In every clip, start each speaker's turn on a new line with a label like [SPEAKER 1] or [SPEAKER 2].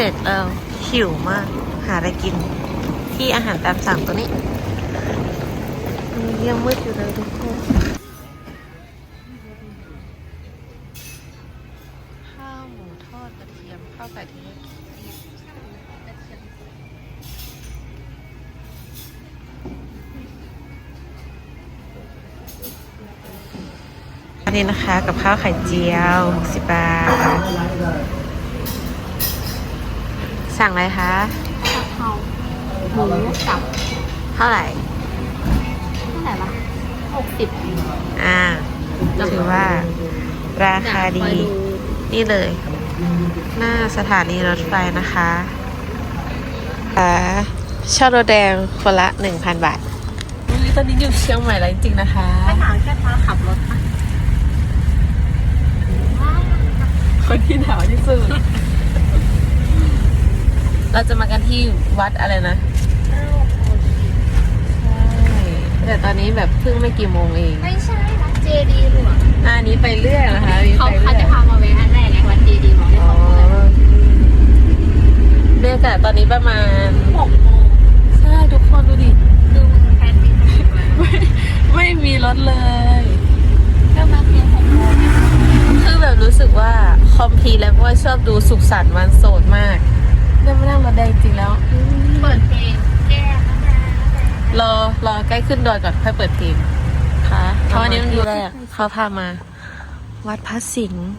[SPEAKER 1] ร็จแล้วหิวมาก หาอะไรกิน ที่อาหารตามสั่งตัวนี้ยังมืดอยู่เลยทุกคนข้าวหมูทอดกระเทียมข้าวไก่ที่นี่อันนี้นะคะ กับข้าวไข่เจียว 60 บาท สั่งอะไรคะ
[SPEAKER 2] กะเพราหมูกับ
[SPEAKER 1] เท่าไหร่
[SPEAKER 2] เท่าไหร่ละหกสิบ
[SPEAKER 1] อ่าถือว่าราคาดี นี่เลย หน้าสถานีรถไฟนะคะอ่าเช่ารถแดงคนละ1,000บาทตอนนี้อยู่เชียงใหม่แล้วจริงๆนะคะ
[SPEAKER 2] ถ้าถามแค่พาขับรถปะ
[SPEAKER 1] คนที่หนาวที่สุด เราจะมากันที่วัดอะไรนะใช่แต่ตอนนี้แบบเพิ่งไม่กี่โมงเอง
[SPEAKER 2] ไม่ใช่วัดเจดีหลวง
[SPEAKER 1] อะอันนี้ไปเรื่อยนะคะอันนี้
[SPEAKER 2] เขา
[SPEAKER 1] ไป
[SPEAKER 2] เขา
[SPEAKER 1] เรื่อย
[SPEAKER 2] จะพามาแวะอันแรกไงวัดเจดีบอกให้
[SPEAKER 1] อ๋อ
[SPEAKER 2] เขาพูดเลย
[SPEAKER 1] บรรยากาศตอนนี้ประมาณ
[SPEAKER 2] หกโมง
[SPEAKER 1] ใช่ทุกคนดูดิ
[SPEAKER 2] ดูมันแพนติกมา
[SPEAKER 1] ไม่มีรถเลย
[SPEAKER 2] ก็มาเพียงหกโมง
[SPEAKER 1] คือแบบรู้สึกว่าคอมพีแล้วเพราะว่าชอบดูสุขสันต์วันโสดมาก ได้มานั่งรถแดงจริงแล้ว
[SPEAKER 2] เปิดเพลงแก้มนะ
[SPEAKER 1] รอรอใกล้ขึ้นดอยก่อนค่อยเปิดเพลงค่ะเพราะอันนี้มันดูแรกเขาพามา วัดพระสิงห์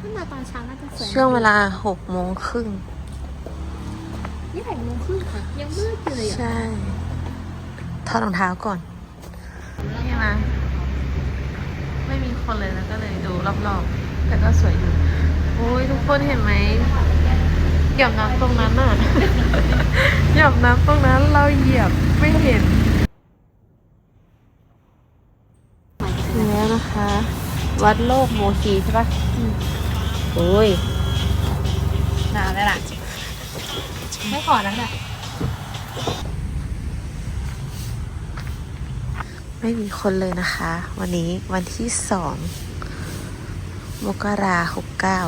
[SPEAKER 2] ถ้ามาตอนเช้าน่าจะสวย
[SPEAKER 1] ช่วงเวลาหกโมงครึ่ง
[SPEAKER 2] นี่หกโมงครึ่งค่ะ ยังมืดอยู่เลยอะ
[SPEAKER 1] ใช่ถอดรองเท้าก่อนนี่นะไม่มีคนเลยแล้วก็เลยดูรอบๆ แต่ก็สวยอยู่โอ้ยทุกคนเห็นไหม หยาบน้ำตรงนั้นอะ หยาบน้ำตรงนั้นเราเหยียบไม่เห็นถึงแล้วนะคะ วัดโลกโมคีใช่ปะโอ้ย
[SPEAKER 2] หนาวเลยล่ะ ไม่ขอแล้วแหละ
[SPEAKER 1] ไม่มีคนเลยนะคะ วันนี้วันที่สองมกราหกเก้า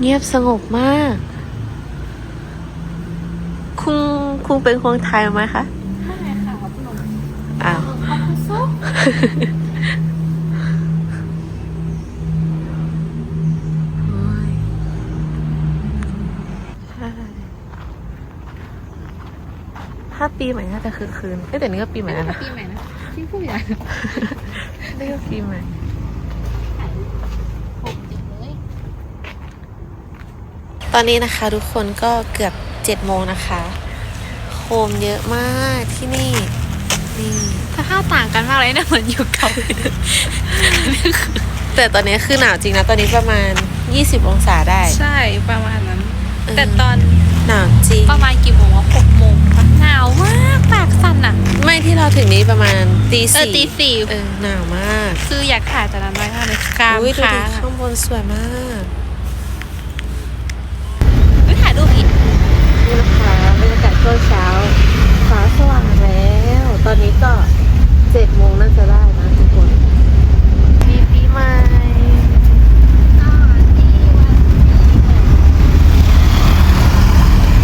[SPEAKER 1] เงียบสงบมาก คุณคุณเป็นคนไทยไหมคะ
[SPEAKER 2] ใช่ค่ะขอบคุณ
[SPEAKER 1] อ้าว
[SPEAKER 2] ขอบคุณซุป
[SPEAKER 1] โอ้ยใช่ถ้าปีใหม่น่าจะคือคืนเอ้ยแต่นี่ก็ปีใหม่แล้วนะ
[SPEAKER 2] ปีใหม่นะที่พูดอย่าง
[SPEAKER 1] นี่ก็ปีใหม่
[SPEAKER 2] หกจริงเลย
[SPEAKER 1] ตอนนี้นะคะทุกคนก็เกือบเจ็ดโมงนะคะ โคมเยอะมากที่นี่นี่
[SPEAKER 2] ถ้าข้าวต่างกันมากเลยนะเหมือนอยู่เกาหลี
[SPEAKER 1] แต่ตอนนี้คือหนาวจริงนะ ตอนนี้ประมาณ 20 องศาได้
[SPEAKER 2] ใช่ประมาณนั้น
[SPEAKER 1] เออ
[SPEAKER 2] แต่ตอน
[SPEAKER 1] หนาวจริง
[SPEAKER 2] ประมาณกี่โมงวะหกโมงปะหนาวมากปากสั่นอะ
[SPEAKER 1] ไม่ที่เราถึงนี้ประมาณตี
[SPEAKER 2] เออ
[SPEAKER 1] สี่
[SPEAKER 2] ตีสี่
[SPEAKER 1] เออหนาวมาก
[SPEAKER 2] คืออยากถ่ายจากนั้นไว้มากเลยกราม
[SPEAKER 1] อุ้ยดู
[SPEAKER 2] ค้า
[SPEAKER 1] ดิ
[SPEAKER 2] งอะ
[SPEAKER 1] ข้างบนสวยมาก
[SPEAKER 2] ไม่ถ่ายรูปอีก
[SPEAKER 1] นี่นะคะบรรยากาศช่วงเช้าฟ้าสว่างแล้ว ตอนนี้ก็เจ็ดโมงน่าจะได้นะทุกคนมีปีใหม่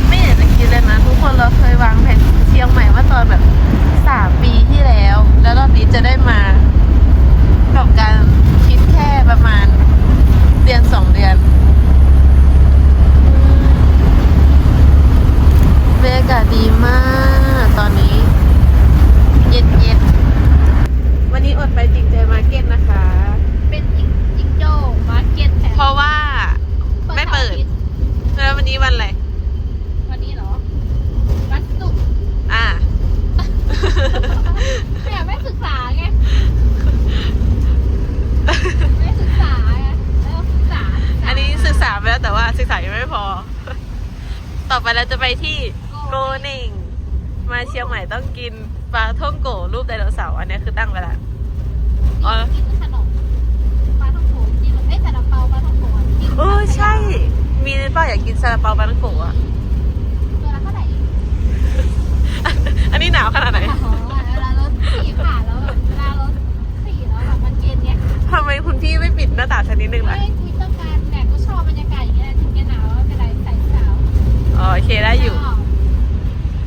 [SPEAKER 1] ไม่อยากจะคิดเลยนะ ทุกคนเราเคยวางแผนเชียงใหม่ว่าตอนแบบสามปีที่แล้ว แล้วรอบนี้จะได้มากับการคิดแค่ประมาณเดือนสองเดือนบ รรยากาศดีมากตอนนี้ เย็นเย็นๆวันนี้อดไปจริงใจมาร์เก็ตนะคะ
[SPEAKER 2] เป็นจิงจิงโจ้มาร์เก็ตแทน
[SPEAKER 1] เพราะว่า ไม่เปิด แล้ววันนี้วันอะไร
[SPEAKER 2] วันนี้เหรอ วันศุกร์
[SPEAKER 1] อ่า
[SPEAKER 2] เนี่ยไม่ศึกษาไง ไม่ศึกษาไงแล้วศึกษา
[SPEAKER 1] อันนี้ศึกษาไปแล้วแต่ว่าศึกษายังไม่พอ ต่อไปเราจะไปที่โกเน่ง มาเชียงใหม่ต้องกินปลาท่องโกรูปไดโนเสาร์อันนี้คือตั้งไว้แล้ว อ๋อ
[SPEAKER 2] กินขนมปลาท่องโกกินเอ้ยซาลาเปาปลาท่องโกะกิน
[SPEAKER 1] เออใช่ มีหรือเปล่าอยากกินซาลาเปาปลาท่องโกะอะ
[SPEAKER 2] ตัวละเท่าไหร่
[SPEAKER 1] อันนี้ นี่หนาวขนาดไหน
[SPEAKER 2] โอ้โหเวลารถขี่ผ่านแล้วแบบเวลารถขี่แล้วแบบมันเย็นเนี้ย
[SPEAKER 1] ทำไมคุณพี่ไม่ปิดหน้ นะ
[SPEAKER 2] ไม่คุยต้องการแต่ก็ชอบบรรยากาศอย่างเงี้ยถึงจะหนาวไม่เป็นไรใส่เสื้อ
[SPEAKER 1] อ๋อโอเคได้อยู่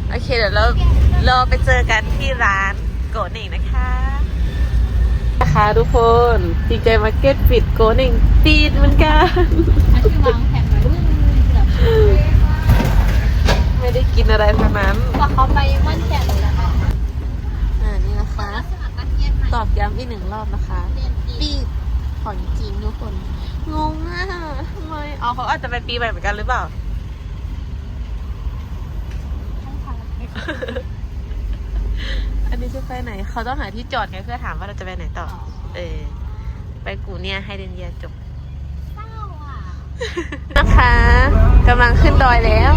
[SPEAKER 1] โอเคเดี๋ยวเราเราไปเจอกันที่ร้านโกเน่งนะคะ นะคะทุกคนดีใจมาร์เก็ตปิดโกเน่งปิดเหมือนกัน
[SPEAKER 2] อันที่วางแผนไว้วุ่นแบบ
[SPEAKER 1] ไม่ได้กินอะไรทั้งนั้น
[SPEAKER 2] ว่าเขาไปม่อนแจ่มเลยนะคะ
[SPEAKER 1] อ่านี่นะคะ ตอบย้ำอีกหนึ่งรอบนะคะ ของจริงทุกคน งงอะทำไมอ๋อเขาอาจจะเป็นปีใหม่เหมือนกันหรือเปล่า อันนี้จะไปไหน เขาต้องหาที่จอดไงเพื่อถามว่าเราจะไปไหนต่อเออ ไปกูเนี่ยให้เดนเยียจบ
[SPEAKER 2] เศร้าอะ
[SPEAKER 1] นะคะกำลังขึ้นดอยแล้ว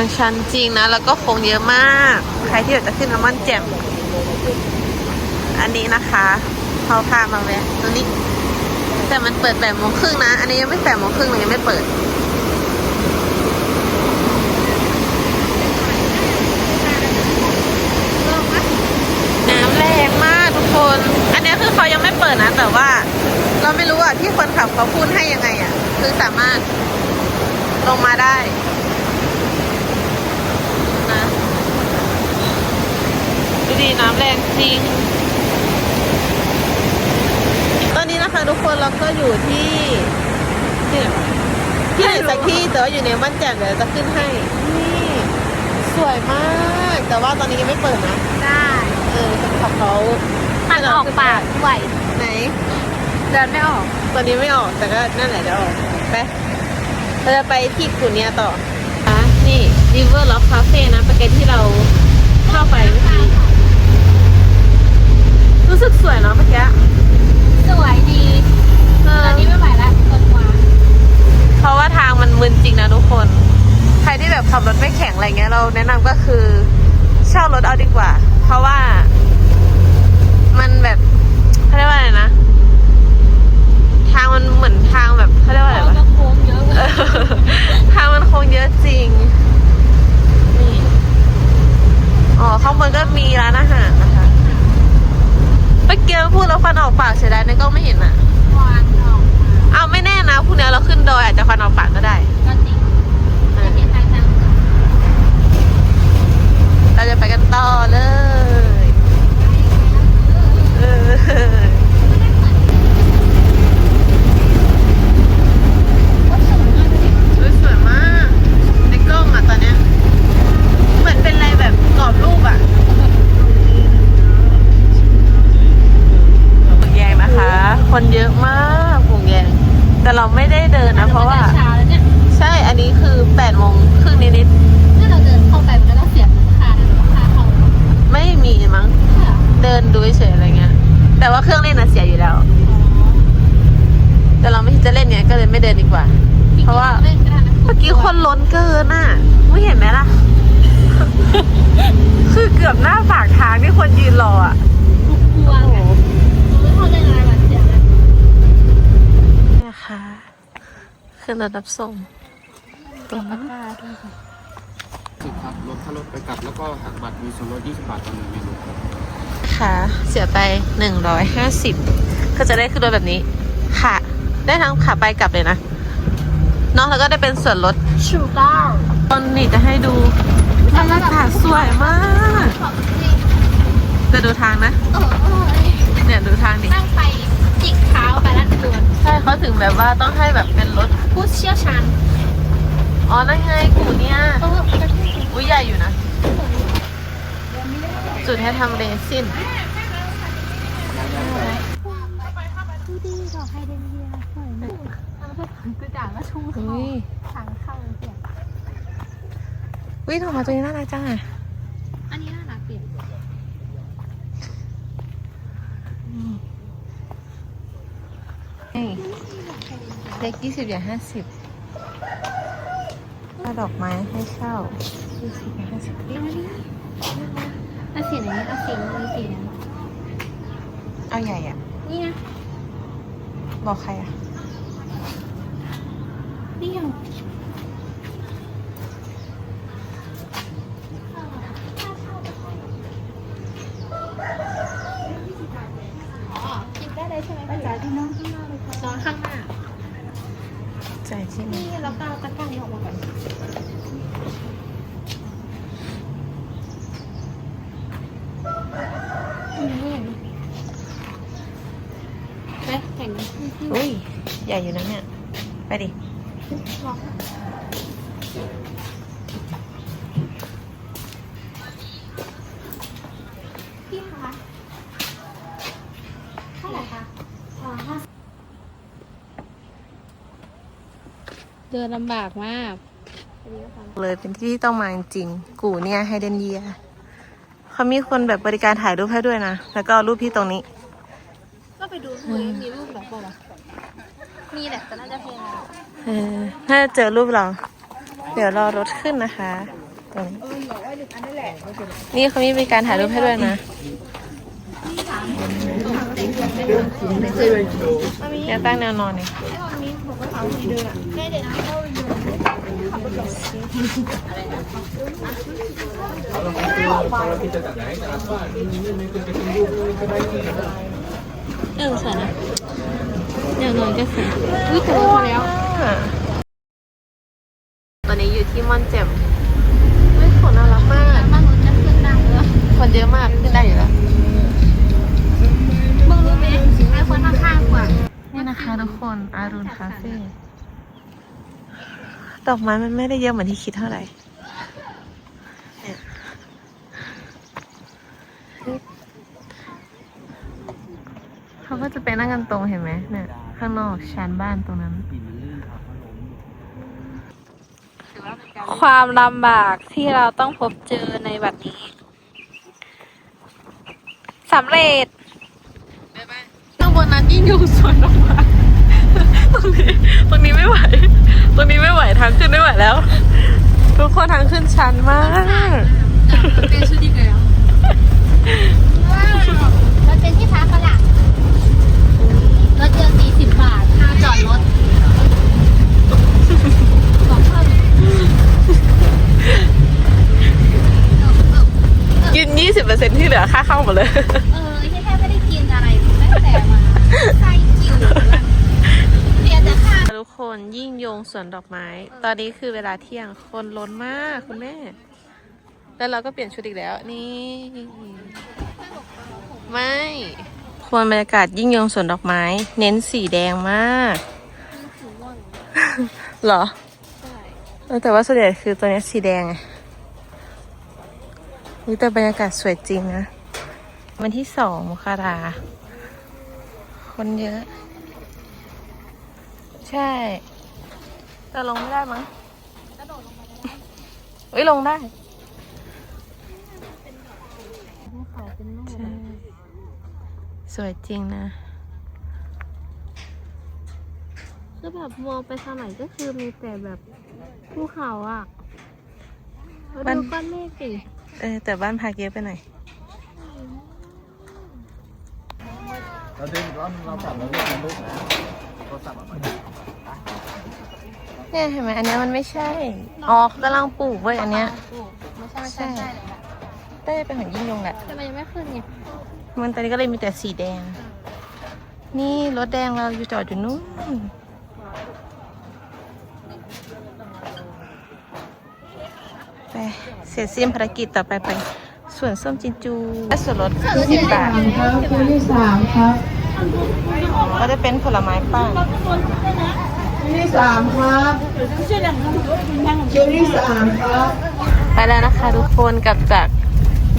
[SPEAKER 1] างชันจริงนะ แล้วก็โค้งเยอะมาก ใครที่อยากจะขึ้นมาม่อนแจ่ม อันนี้นะคะเขาพามาแวะตรงนี้ แต่มันเปิดแปดโมงครึ่งนะ อันนี้ยังไม่แปดโมงครึ่งเลยยังไม่เปิดน้ำแรงมากทุกคนอันนี้คือเขายังไม่เปิดนะ แต่ว่า เราไม่รู้อะที่คนขับเขาพูดให้ยังไงอะ คือสามารถลงมาได้นะ ดูดีน้ำแรงจริง ตอนนี้นะคะทุกคนเราก็อยู่ที่ที่ไหนวะที่ไหนสักที่แต่ว่าอยู่ในบ้านแจ่มเดี๋ยวจะขึ้นให้ นี่ สวยมาก แต่ว่าตอนนี้ยังไม่เปิดนะ
[SPEAKER 2] ได้
[SPEAKER 1] เออคนขับเขา
[SPEAKER 2] มันออกปากด้วย
[SPEAKER 1] ไหน
[SPEAKER 2] เดินไม่ออก
[SPEAKER 1] ตอนนี้ไม่ออกแต่ก็นั่นแหละเดี๋ยวออกไปเราจะไปที่กุนเนียต่ออะนี่ River Lock Cafe นะเป็นไกที่เราเข้าไปเมื่อกี้ รู้สึกสวยเนาะเมื่อกี้
[SPEAKER 2] สวยดี
[SPEAKER 1] เออ
[SPEAKER 2] ตอนนี้ไม่ไหวแล้วคนหัว
[SPEAKER 1] เพราะว่าทางมันมึนจริงนะทุกคน ใครที่แบบขับรถไม่แข็งอะไรเงี้ยเราแนะนำก็คือเช่ารถเอาดีกว่า เพราะว่า มันแบบเขาเรียกว่าอะไรนะ ทางมันเหมือนทางแบบเขาเรียกว่าอะไร
[SPEAKER 2] เขา
[SPEAKER 1] วะ
[SPEAKER 2] ก็โค้งเยอะ
[SPEAKER 1] เออทางมันคงเยอะจริง นี่ อ๋อ ข้างบนก็มีร้านอาหารนะคะ เมื่อกี้พูดแล้วฟันออกปากเสียดายในกล้องไม่เห็นอะ
[SPEAKER 2] วานออก
[SPEAKER 1] เอาไม่แน่นะพรุ่งนี้เราขึ้นดอยอาจจะฟันออกปากก็ได้
[SPEAKER 2] ก็จริงไม่เห็นทางทาง
[SPEAKER 1] เราจะไปกันต่อเลยเออสวยมากในกล้องอะตอนเนี้ยเหมือนเป็นอะไรแบบกรอบรูปอะวงแยง นะคะ คนเยอะมากวงแยงแต่เราไม่ได้เดินนะ เพราะว่า
[SPEAKER 2] เช้าแล้วเนี่ย
[SPEAKER 1] ใช่อันนี้คือ8ปดโมงครึ่งนิด
[SPEAKER 2] ถ้าเราเดินเข้าไปมันก็ต้องเสียค่าค่าเข้า
[SPEAKER 1] ๆไม่มีมั้งเดินดูเฉยๆอะไรเงี้ย แต่ว่าเครื่องเล่นน่ะเสียอยู่แล้ว แต่เราไม่คิดจะเล่นไงก็เลยไม่เดินดีกว่า เพราะว่า
[SPEAKER 2] เล่นก็ได้นะ
[SPEAKER 1] เมื่อกี้คนล้นเกินอะไม่เห็นไหมล่ะ คือเกือบหน้าปากทางที่คนยืนรออะ
[SPEAKER 2] กลัวไงรู้เขาเล่นอะไรแบบเสียนะ
[SPEAKER 1] นี่ค่ะ ขึ้นรถรับส่งตรงนั้น
[SPEAKER 3] สิบครับรวมค่ารถไปกลับแล้วก็หักบัตรมีส่วนลด20บาทต่อหนึ่งเมนูครับ
[SPEAKER 1] ค่ะ เสียไปหนึ่งร้อยห้าสิบก็จะได้ขึ้นรถแบบนี้ค่ะ ได้ทั้งขาไปกลับเลยนะเนาะแล้วก็ได้เป็นส่วนลด
[SPEAKER 2] ชูก้า
[SPEAKER 1] ตอนนี้จะให้ดูบรรยากาศสวยมาก
[SPEAKER 2] ของจริง
[SPEAKER 1] จะดูทางนะ
[SPEAKER 2] เออเออ
[SPEAKER 1] เนี่ยดูทางดิ
[SPEAKER 2] นั่งไป จิกเท้าไปแล้วดวน
[SPEAKER 1] ใช่เขาถึงแบบว่าต้องให้แบบเป็นรถ
[SPEAKER 2] ผู้เชี่ยวชาญ
[SPEAKER 1] อ๋อนั่นไงกูเนี่ย
[SPEAKER 2] เออประเทศ
[SPEAKER 1] อุ้ยใหญ่อยู่นะ จุดให้ทำเรซิน
[SPEAKER 2] ดูดีดอกไฮเดรนเยียสวยมากกระดาษก็ชุ่มคอ
[SPEAKER 1] อุ้ย
[SPEAKER 2] ทางเข้าเปลี่ยน
[SPEAKER 1] อุ้ยดอกไม้ตัวนี้น่ารักจังอะ
[SPEAKER 2] อันนี้น่ารักเปลี่ยน
[SPEAKER 1] นี่ เล็กยี่สิบอย่างห้าสิบถ้าดอกไม้ให้เช่ายี่สิบห้าสิบ
[SPEAKER 2] เอาสีไหนเอาสีนี้สีนั้น
[SPEAKER 1] เอาใหญ่อะ
[SPEAKER 2] นี่นะ
[SPEAKER 1] บอกใครอะ
[SPEAKER 2] นี่ยังอ๋อกินได้เลยใช่ไหมไปจ่ายที่น้องข้างหน้าเลยค่ะน้องข้างหน้า
[SPEAKER 1] ใจที่
[SPEAKER 2] นี่
[SPEAKER 1] นี่
[SPEAKER 2] เราก็เอาตะกร้านี้ออกมาก่อนอืมนี่ไปแข่งกัน
[SPEAKER 1] อุ้ย ใหญ่อยู่นะเนี่ย ไปดิ
[SPEAKER 2] เดินลำบากมาก
[SPEAKER 1] เลยเป็นที่ที่ต้องมาจริงๆกูเนี่ยไฮเดนเยียเขามีคนแบบบริการถ่ายรูปให้ด้วยนะ แล้วก็เอารูปพี่ตรงนี้
[SPEAKER 2] ก็ไปดูเลยมีรูปแบบเปล่าวะมีแหละแต่น่าจะเพลงแล้ว
[SPEAKER 1] เออถ้าเจอรูปเรา เดี๋ยวรอรถขึ้นนะคะตรงนี้นี่เขามีบริการถ่ายรูปให้ด้วยนะเดี๋ยวตั้งแนวนอนเอง
[SPEAKER 2] แม่ เด็กนะเข้าไปดูเออสวยนะอย่างน้อยก็สวยอุ้ยแต่ว่าพอแล้ว
[SPEAKER 1] ตอนนี้อยู่ที่ม่อนเจ คนอารุณคาเฟ่ดอกไม้มันไม่ได้เยอะเหมือนที่คิดเท่าไหร่เนี่ยเขาก็จะไปนั่งกันตรงเห็นไหมเนี่ย ข้างนอกชานบ้านตรงนั้น
[SPEAKER 2] ความลำบากที่เราต้องพบเจอในบัดนี้สำเร็จ
[SPEAKER 1] ข้างบนนั้นยิ่งอยู่สวนดอกไม้ ตรงนี้ตรงนี้ไม่ไหว ตรงนี้ไม่ไหวทางขึ้นไม่ไหวแล้ว ทุกคนทางขึ้นชันมาก
[SPEAKER 2] เป็นชุดดีแล้วมันเป็นที่พักฝรั่งรถเดือนสี่สิบบาทค่าจอดรถบอกเพิ่ม
[SPEAKER 1] กิน 20%ที่เหลือค่าเข้าหมดเลย
[SPEAKER 2] เออที่แทบไม่ได้กินอะไรตั้งแต่มาไส้กิ่วเพียงแต่ค่า
[SPEAKER 1] ทุกค นยิ่งยงสวนดอกไม้ ตอนนี้คือเวลาเที่ยงคนล้นมากคุณแม่ แล้วเราก็เปลี่ยนชุดอีกแล้ว นี่ ไม่ควรบรรยากาศยิ่งยงสวนดอกไม้ เน้นสีแดงมากเหรอเออแต่ว่าส่วนใหญ่คือตัวเนี้ยสีแดงไงนี่แต่บรรยากาศสวยจริงนะ วันที่สองมกราคนเยอะ ใช่ แต่ลงไม่ได้มั้งเอ้ยลงได้ใช่สวยจริงนะ
[SPEAKER 2] คือแบบมองไปทางไหนก็คือมีแต่แบบภูเขาอะ
[SPEAKER 1] มัน
[SPEAKER 2] ดูก้อนเมฆสิ
[SPEAKER 1] เออแต่บ้านพักเยอะไปหน่อย
[SPEAKER 3] เราเดินอีกรอบนึงเรากลับแล้วเรียกมันลูกโทรศัพท์ออกมา
[SPEAKER 1] เนี่ยเห็นไหมอันเนี้ยมันไม่ใช่ อ๋อกำลังปลูกเว้ยอันเนี้ย
[SPEAKER 2] ไม่ใช่ไม่ใช่
[SPEAKER 1] ใช่
[SPEAKER 2] ใช่
[SPEAKER 1] ได้เป็นเหมือนยิ่งยงแหละ
[SPEAKER 2] แต่มันยังไม่ขึ้นไง
[SPEAKER 1] มันตอนนี้ก็เลยมีแต่สีแดง นี่รถแดงเราอยู่จอดอยู่นู้น ไป เสร็จสิ้นภารกิจต่อไปไปส่วนส้มจินจูและส่วนลดสิบบาท
[SPEAKER 4] ครับคิวที่สามครับ
[SPEAKER 1] ก็จะเป็นผลไม้ป้าง
[SPEAKER 4] คิว ที่สามครับคิวที่สามครับ
[SPEAKER 1] ไปแล้วนะคะทุกคนกลับจาก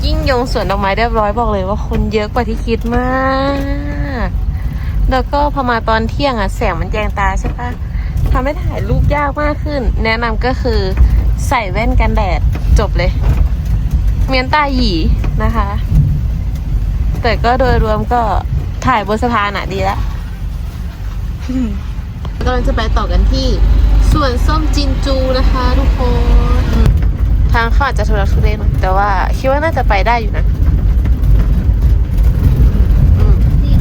[SPEAKER 1] ยิ่งยงสวนดอกไม้เรียบร้อยบอกเลยว่าคนเยอะกว่าที่คิดมาก แล้วก็พอมาตอนเที่ยงอะแสงมันแยงตาใช่ปะทำให้ถ่ายรูปยากมากขึ้น แนะนำก็คือใส่แว่นกันแดดจบเลย เมียนตาหยีนะคะ แต่ก็โดยรวมก็ถ่ายบนสะพานอะดีแล้ว กำลังจะไปต่อกันที่ส่วนส้มจินจูนะคะทุกคน ทางเขาอาจจะทุรักทุเลหน่อยแต่ว่าคิดว่าน่าจะไปได้อยู่นะอืม
[SPEAKER 2] นี่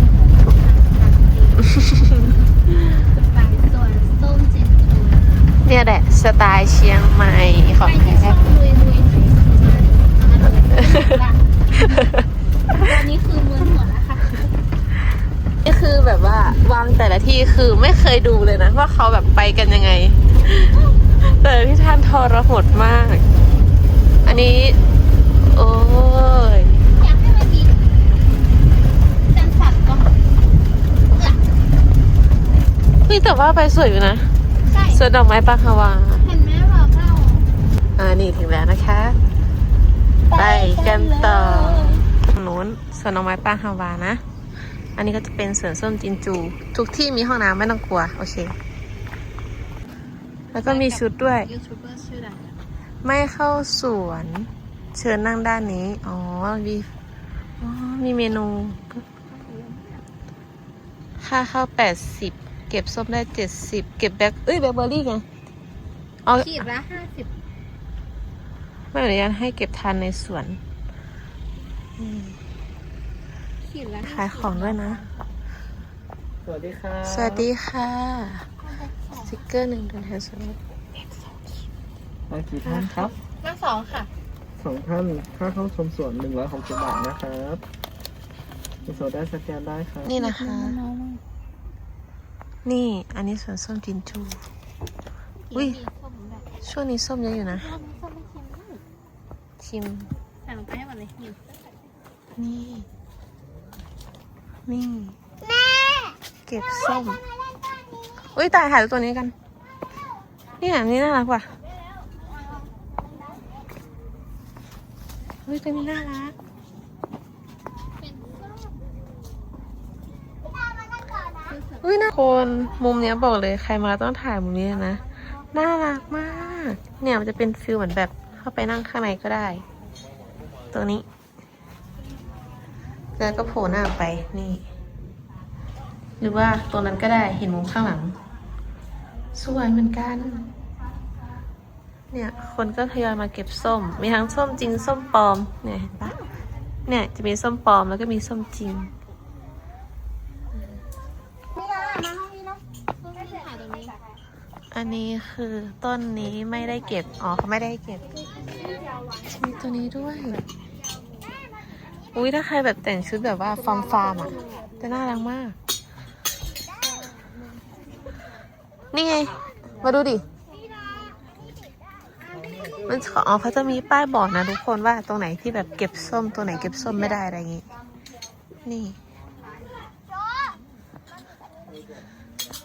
[SPEAKER 2] ไปส่วนส้มจินจู
[SPEAKER 1] เนี่ยแหละสไตล์เชียงใหม่ข
[SPEAKER 2] ไป
[SPEAKER 1] อง
[SPEAKER 2] ที่
[SPEAKER 1] แท้
[SPEAKER 2] ช่องลุยลุยอันนี้คือเมืองหมดแล้วค่ะ
[SPEAKER 1] นี่คือแบบว่าวางแต่ละที่คือไม่เคยดูเลยนะ ว่าเขาแบบไปกันยังไง แต่ที่ท่านทรหดมาก อันนี้ โอ้ย
[SPEAKER 2] อยากให้มันมีเซนสัตว์ก่อน
[SPEAKER 1] เฮ้ยแต่ว่าไปสวยอยู่นะ
[SPEAKER 2] ใช่
[SPEAKER 1] สวนดอกไม้ปาคาวา
[SPEAKER 2] เห็นไหมบอกเล่า
[SPEAKER 1] อ่านี่ถึงแล้วนะคะ ไปกันต่อทางนู้นสวนดอกไม้ป้าฮาวานะ อันนี้ก็จะเป็นสวนส้มจินจู ทุกที่มีห้องน้ำไม่ต้องกลัว โอเค แล้วก็มีชุดด้วย
[SPEAKER 2] ยูทูบเบอร์ชื่อดัง
[SPEAKER 1] ไม่เข้าสวน เชิญนั่งด้านนี้ อ๋อ มีอ๋อมีเมนู ค่าเข้าแปดสิบ เก็บส้มได้เจ็ดสิบ เก็บแบล็คเอ้ยแบล็คเบอร์รี่ไง เอา
[SPEAKER 2] ขีดละห้าสิบ
[SPEAKER 1] ไม่อนุญาตให้เก็บทานในสวน
[SPEAKER 2] ขีดละ
[SPEAKER 1] ขายของด้วยนะ
[SPEAKER 3] สวัสดีครับ
[SPEAKER 1] สวัสดีค่ะ สติกเกอร์หนึ่งเดือนแทนสวน
[SPEAKER 3] มากี่ท่านครับ
[SPEAKER 2] นั่งสองค่ะ
[SPEAKER 3] สองท่านค่าเข้าชมสวนหนึ่งร้อยหกสิบบาทนะครับมีโซได้สแกนได้ครับ
[SPEAKER 1] นี่นะคะ นี่ อันนี้สวนส้มจินจูอุ้ยช่วงนี้ส้มเยอะอยู่นะ
[SPEAKER 2] ส้มไม่เค็มมาก
[SPEAKER 1] ชิม
[SPEAKER 2] ใส่ลงไปให้หมดเลยนี่
[SPEAKER 1] นี่นี่เก็บส้ม อุ้ยตายถ่ายรูปตัวนี้กัน นี่อันนี้น่ารักว่ะอุ้ยตัวนี้น่ารัก อุ้ยนะคนมุมเนี้ยบอกเลยใครมาต้องถ่ายมุมนี้เลยนะ น่ารักมาก เนี่ยมันจะเป็นฟิลเหมือนแบบเข้าไปนั่งข้างในก็ได้ ตัวนี้ แล้วก็โผล่หน้าออกไปนี่ หรือว่าตรงนั้นก็ได้เห็นมุมข้างหลัง สวยเหมือนกัน เนี่ย คนก็ทยอยมาเก็บส้ม มีทั้งส้มจริงส้มปลอม เนี่ยเห็นปะเนี่ยจะมีส้มปลอมแล้วก็มีส้มจริง
[SPEAKER 2] นี่ละมาห้องนี้เนาะส้มไม่ถ่ายตรงนี้
[SPEAKER 1] อันนี้คือต้นนี้ไม่ได้เก็บ อ๋อเขาไม่ได้เก็บ มีตัวนี้ด้วย อุ้ยถ้าใครแบบแต่งชุดแบบว่าฟาร์มฟาร์มอะจะน่ารักมาก นี่ไง มาดูดิ มันขออ๋อเขาจะมีป้ายบอกนะทุกคนว่าตรงไหนที่แบบเก็บส้มตัวไหนเก็บส้มไม่ได้อะไรอย่างงี้ นี่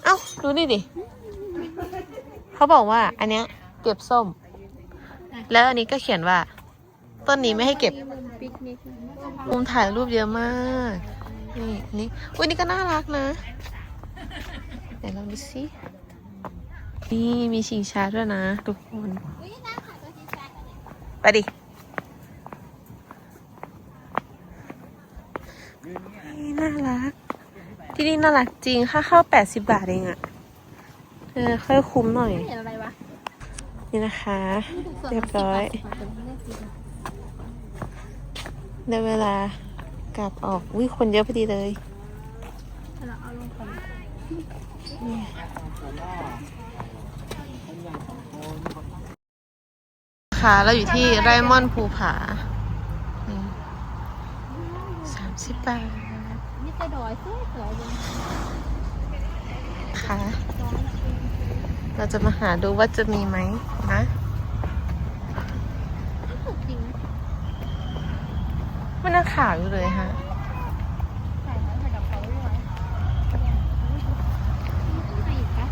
[SPEAKER 1] เอ้า ดูนี่ดิ เขาบอกว่า อันเนี้ยเก็บส้ม แล้วอันนี้ก็เขียนว่า ต้นนี้ไม่ให้เก็บ
[SPEAKER 2] ปิกนิก
[SPEAKER 1] มุมถ่ายรูปเยอะมาก นี่นี่อุ้ยนี่ก็น่ารักนะเดี๋ยวลองดูสิ นี่มีชิงช้าด้วยนะ ทุกคน
[SPEAKER 2] อุ้ยน่าถ่ายตัวที่แซกอันนี้
[SPEAKER 1] ไปดินี่น่ารัก ที่นี่น่ารักจริง ค่าเข้าแปดสิบบาทเองอะเออค่อยคุ้มหน่อย
[SPEAKER 2] ไม่เห็นอะไรวะ
[SPEAKER 1] นี่นะคะ
[SPEAKER 2] นี่ถูกส่วน
[SPEAKER 1] เรียบร้อย ได้เวลากลับออกอุ้ยคนเยอะพอดีเลย
[SPEAKER 2] เราเอาลงก่อน
[SPEAKER 1] ค่ะเราอยู่ที่ไรมอนภูผาสามสิบบาท
[SPEAKER 2] นี่จะดอยสวยสวย
[SPEAKER 1] ค่ะ เราจะมาหาดูว่าจะมีไหมนะ
[SPEAKER 2] ถูกจริงนะ
[SPEAKER 1] ไม่น่าขาวอยู่เลยฮะ
[SPEAKER 2] ใส่ไว้ใส่กับเขาด้วยข้างในอีกปะ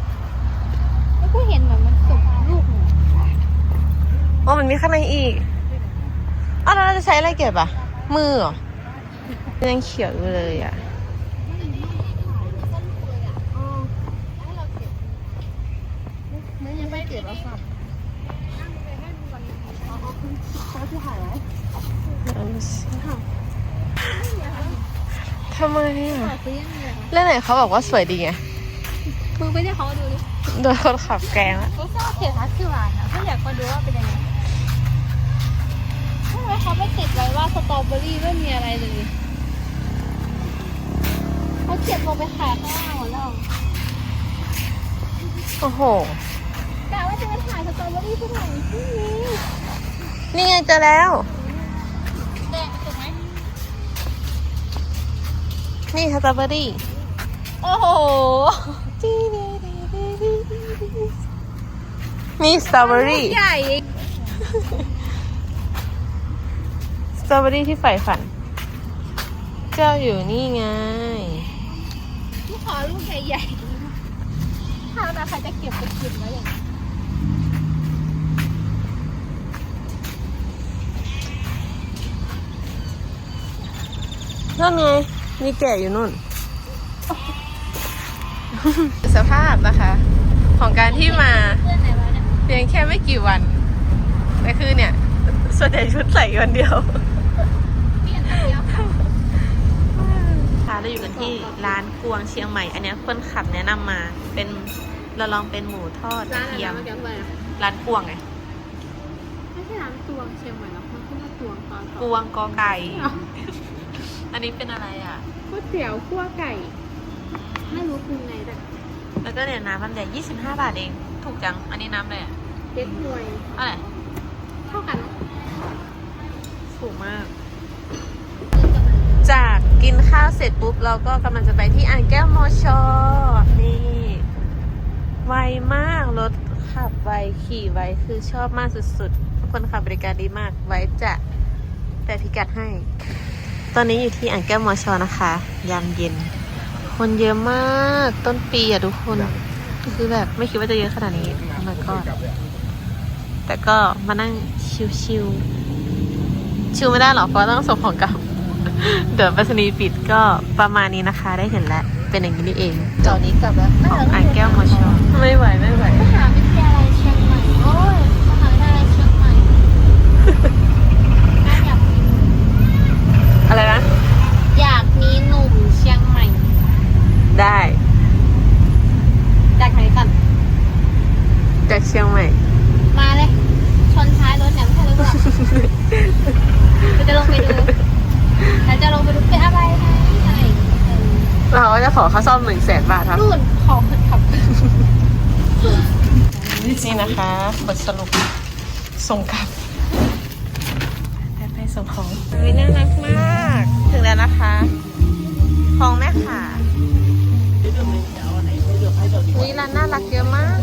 [SPEAKER 2] แล้วก็เห็นเหมือนมันสุกลูกหนึ่ง
[SPEAKER 1] อ๋อมันมีข้างในอีกอ้าวแล้วเราจะใช้อะไรเก็บอะ มือเหรอยังเขียวอยู่เลยอะ
[SPEAKER 2] เนื้อยังไม่เก็บแล้วค่ะ
[SPEAKER 1] เอาดูสิทำไม อะ
[SPEAKER 2] ซื้อยังไงคะ
[SPEAKER 1] เรื่องไหนเขาบอกว่าสวยดีไง
[SPEAKER 2] มึงไปที่เขาดูดิ
[SPEAKER 1] โดนคนขับแกล้งละ
[SPEAKER 2] ก็ชอบเขียนทักคือหวานนะก็อยากมาดูว่าเป็นยังไงทำไมเขาไม่ติดไว้ว่าสตรอเบอรี่ไม่มีอะไรเลยเขาเขียนลงไปขายข้างล่างหมดแล้ว
[SPEAKER 1] โอ้โห
[SPEAKER 2] แต่ว่าจะมาถ่ายสตรอเบอรี่ที่ไหนที่นี่
[SPEAKER 1] นี่ไงเจอแล้ว นี่สตรอเบอรี่
[SPEAKER 2] โอ้โห
[SPEAKER 1] นี่สตรอเบอรี่
[SPEAKER 2] ใหญ่
[SPEAKER 1] สตรอเบอรี่ที่ใฝ่ฝัน เจ้าอยู่นี่ไง
[SPEAKER 2] ที่ขอลูกใหญ่ๆถ้าแต่ใครจะเก็บไปกินไว้อย่างนี้
[SPEAKER 1] นั่นไง มีแก่อยู่นู่น สภาพนะคะ ของการที่มา
[SPEAKER 2] เพื่อนไหนวะเนี่ย
[SPEAKER 1] เพียงแค่ไม่กี่วันแต่คือเนี่ย ส่วนใหญ่ชุดใส่วันเดียว
[SPEAKER 2] เปลี่ยนตัวเดียว
[SPEAKER 1] ค่ะเราอยู่กันที่ร้านกวงเชียงใหม่ อันเนี้ยคนขับแนะนำมา เป็นเราลองเป็นหมูทอดกระ
[SPEAKER 2] ร้านอะไร
[SPEAKER 1] เทียม
[SPEAKER 2] นะเมื่อกี้อะไรนะ
[SPEAKER 1] ร้านกวงไง
[SPEAKER 2] ไม่ใช่ร้านตวงเชียงใหม่หรอกมันขึ้นมาตวงตอน
[SPEAKER 1] กวงกอไก่ อันนี้เป็นอะไรอะ
[SPEAKER 2] ก๋วยเตี๋ยวคั่วไก่ ไม่รู้ปรุงไงแต่
[SPEAKER 1] แล้วก็เนี่ยน้ำมันแดด25 บาทเอง ถูกจัง อันนี้น้ำอะไรอะ
[SPEAKER 2] เด็ดหน่วย
[SPEAKER 1] เท่าไหร่
[SPEAKER 2] เท่ากัน
[SPEAKER 1] ถูกมาก จากกินข้าวเสร็จปุ๊บ เราก็กำลังจะไปที่อ่างแก้วมอชอนี่ ไวมากรถขับไวขี่ไวคือชอบมากสุดๆ คนขับบริการดีมากไว้จะแต่พิกัดให้ ตอนนี้อยู่ที่อ่างแก้วมอชอนะคะ ยามเย็น คนเยอะมากต้นปีอะทุกคน คือแบบไม่คิดว่าจะเยอะขนาดนี้แล้วก็ แต่ก็มานั่งชิวๆชิวไม่ได้หรอกเพราะต้องส่งของกลับ เดี๋ยวไปรษณีย์ปิดก็ประมาณนี้นะคะได้เห็นแล้ว เป็นอย่างนี้นี่เองจอนี้กลับแล้วของอ่างแก้วมอชอไม่ไหวไม่ไหว
[SPEAKER 2] มหาวิทยาลัยเชียงใหม่ โอ้ยมหาวิทยาลัยเชียงใหม่น่าอยากมี
[SPEAKER 1] อะไรนะ
[SPEAKER 2] อยากมีหนุ่มเชียงใหม่
[SPEAKER 1] ได้
[SPEAKER 2] จากไหนกัน
[SPEAKER 1] จากเชียงใหม่
[SPEAKER 2] มาเลย ชนท้ายรถเนี่ยไม่ใช่รถหรอกเราจะลงไปดูเราจะลงไปดูเป็นอะไรไหมอะไรอย่างเงี้ยเออ
[SPEAKER 1] เราก็จะขอค่าซ่อมหนึ่งแสนบาทครับ
[SPEAKER 2] นู่นขอคนขับ
[SPEAKER 1] นี่นะคะบทสรุปส่งกลับ ไปไปส่งของวิน่ารักมากถึง แล้วนะคะ ของแม่ค่ะวิร้านน่ารักเยอะมาก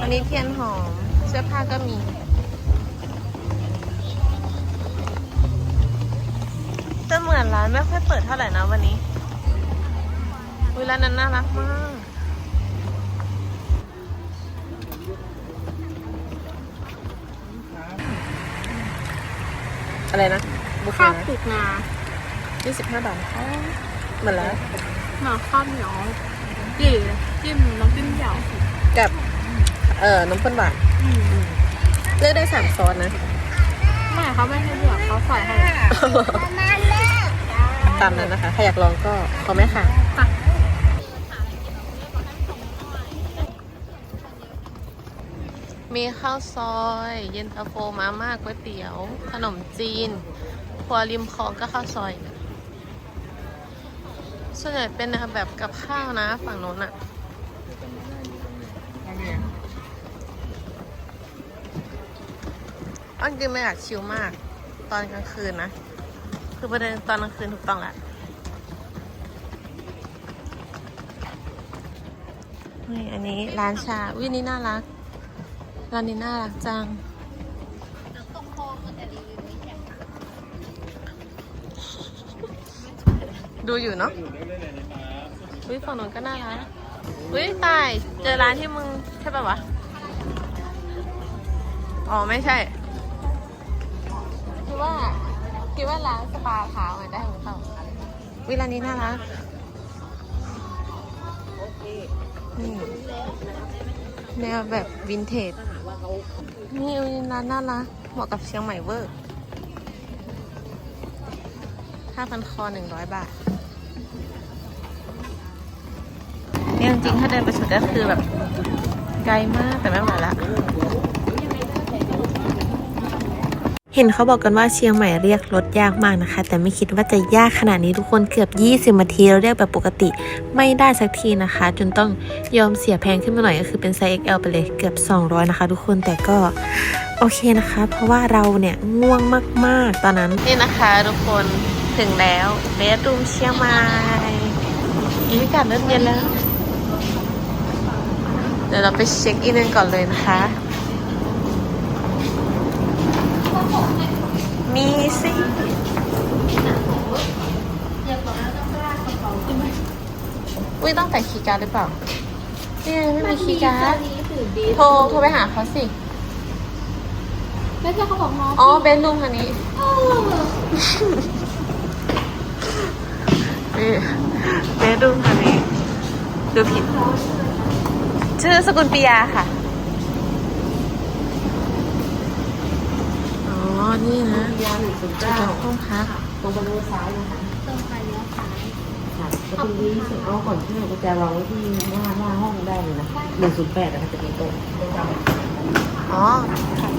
[SPEAKER 1] อันนี้เทียนหอม เสื้อผ้าก็มีแต่เหมือนร้านไม่ค่อยเปิดเท่าไหร่นะวันนี้วิร้านนั้นน่ารักมากอะไรนะ บุฟเฟ่
[SPEAKER 2] ข้าว
[SPEAKER 1] ต์
[SPEAKER 2] ปลูกนา
[SPEAKER 1] ยี่สิบห้าบาทอ๋อเหมือนแล้ว
[SPEAKER 2] หน่อข้าวเหนียวจี่จิ้มน้ำจิ้มเหยา
[SPEAKER 1] กับ เอ่อน้ำข้นหวานเลือกได้สามซอสนะ
[SPEAKER 2] ไม่เขาไม่ให้เลือกเขาใส่ให้
[SPEAKER 1] ตามนั้นนะคะ ใครอยากลองก็ขอแม่ค่ะ
[SPEAKER 2] ค่ะ
[SPEAKER 1] มีข้าวซอย เย็นตาโฟมาม่าก๋วยเตี๋ยว ขนมจีนครัวริมคลองก็ข้าวซอยส่วนใหญ่เป็นแบบกับข้าวนะฝั่งโน้นอะอันจริงไม่อยากชิลมาก ตอนกลางคืนนะ คือประเด็นตอนกลางคืนถูกต้องแหละนี่อันนี้ร้านชาวินี่น่ารัก ร้านนี้น่ารักจังดูอยู่เนาะอุ้ยฝั่งนู้นก็น่ารักอุ้ยตายเจอร้านที่มึงใช่ป่าวะ อ๋อไม่ใช่ คิดว่า คิดว่าร้านสปาเท้าไงได้ของเขาวิร้านนี้น่ารักนี่แนวแบบวินเทจ นี่ร้านน่ารักเหมาะกับเชียงใหม่เวอร์ห้าพันคอหนึ่งร้อยบาทเเนี่ยจริงๆถ้าเดินไปสุดก็คือแบบไกลมากแต่ไม่ไหวละ เห็นเขาบอกกันว่าเชียงใหม่เรียกรถยากมากนะคะ แต่ไม่คิดว่าจะยากขนาดนี้ทุกคนเกือบ 20นาทีเราเรียกแบบปกติไม่ได้สักทีนะคะ จนต้องยอมเสียแพงขึ้นมาหน่อยก็คือเป็นไซส์ XL ไปเลยเกือบ 200 นะคะ ทุกคนแต่ก็โอเคนะคะ เพราะว่าเราเนี่ยง่วงมาก ๆ ตอนนั้นนี่นะคะ ทุกคนถึงแล้วเบสรูมเชียงใหม่อากาศเริ่มเย็นแล้ว เดี๋ยวเราไปเช็คอินกันก่อนเลยนะคะ มีสิ
[SPEAKER 2] อย่าบอกแล้วต้องลากกระเป๋าขึ้นมา
[SPEAKER 1] อุ้ยต้องแต่คีย์การ์ดหรือเปล่าเนี่ยไม่มีคีย์การ์ด
[SPEAKER 2] มันมีถือดี
[SPEAKER 1] โทรโทรไปหาเขาสิ
[SPEAKER 2] แล้วเพื่อนเขาบอกน้อง
[SPEAKER 1] อ๋อเบนรูมคันนี้
[SPEAKER 2] เออ
[SPEAKER 1] นี่เบนรูมคันนี้ดูผิด ชื่อสกุลปิยาค่ะ อนนี่นะ
[SPEAKER 4] ยาหนึ่งศูนย์
[SPEAKER 1] จุด
[SPEAKER 4] เก้า
[SPEAKER 1] ห้องพัก
[SPEAKER 4] ตรงประตูซ้ายนะคะ
[SPEAKER 2] ตรงไปเลี้ยวซ้าย
[SPEAKER 4] ค่ะประตูนี้สุดเอาก่อนที่เราจะวางไว้ที่หน้าหน้าห้องได้เลยนะหนึ่งศูนย์แปดนะคะจะเป็นโต๊ะ
[SPEAKER 1] อ๋อค่ะ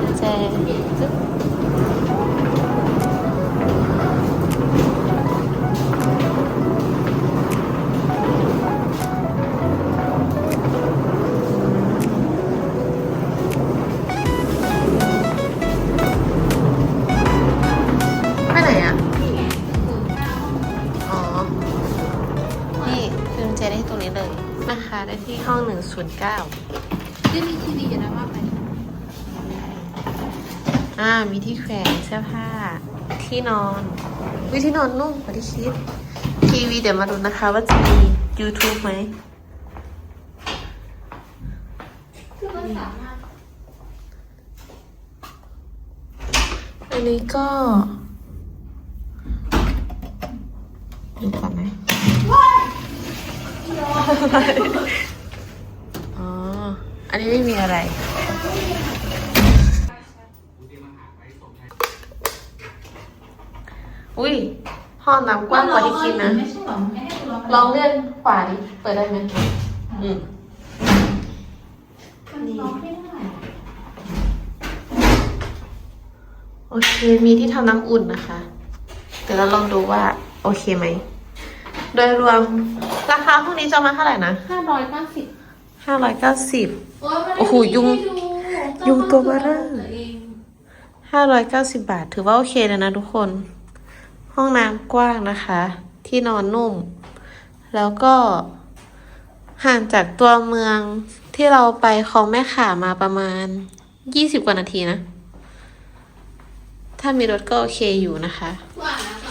[SPEAKER 1] กุญแจ ห้อง109
[SPEAKER 2] จะมีทีวีอยู่นะว่าไป
[SPEAKER 1] อ่า มีที่แขวนเสื้อผ้า ที่นอน วิที่นอนนุ่มกว่าที่คิด ทีวีเดี๋ยวมาดูนะคะว่าจะมี YouTube ไหม
[SPEAKER 2] คือมันสามารถ
[SPEAKER 1] อันนี้ก็ดูก่อนนะ อ๋อ อันนี้ไม่มีอะไร อุ้ยห้องน้ำกว้างกว่าที่คิดนะ
[SPEAKER 2] ไม่ใช่หรอไม่ให้คุณลอง
[SPEAKER 1] ลองเลื่อนขวาดิ เปิดได้ไหมอืม
[SPEAKER 2] มันลองไม่ได้
[SPEAKER 1] โอเค มีที่ทำน้ำอุ่นนะคะ เดี๋ยวเราลองดูว่า โอเคไหม โดยรวมราคาพวกนี้จะมาเท่าไหร่นะ
[SPEAKER 2] ห้าร้อยเก้าสิบ
[SPEAKER 1] ห้าร้อยเก้าสิบ โอ้โหยุงยุงตัวเบ้อเร่อ ห้าร้อยเก้าสิบบาท ถือว่าโอเคเลยนะทุกคน ห้องน้ำกว้างนะคะ ที่นอนนุ่ม แล้วก็ห่างจากตัวเมืองที่เราไปคลองแม่ข่ามาประมาณยี่สิบกว่านาทีนะ ถ้ามีรถก็โอเคอยู่นะคะ
[SPEAKER 2] กว่านะ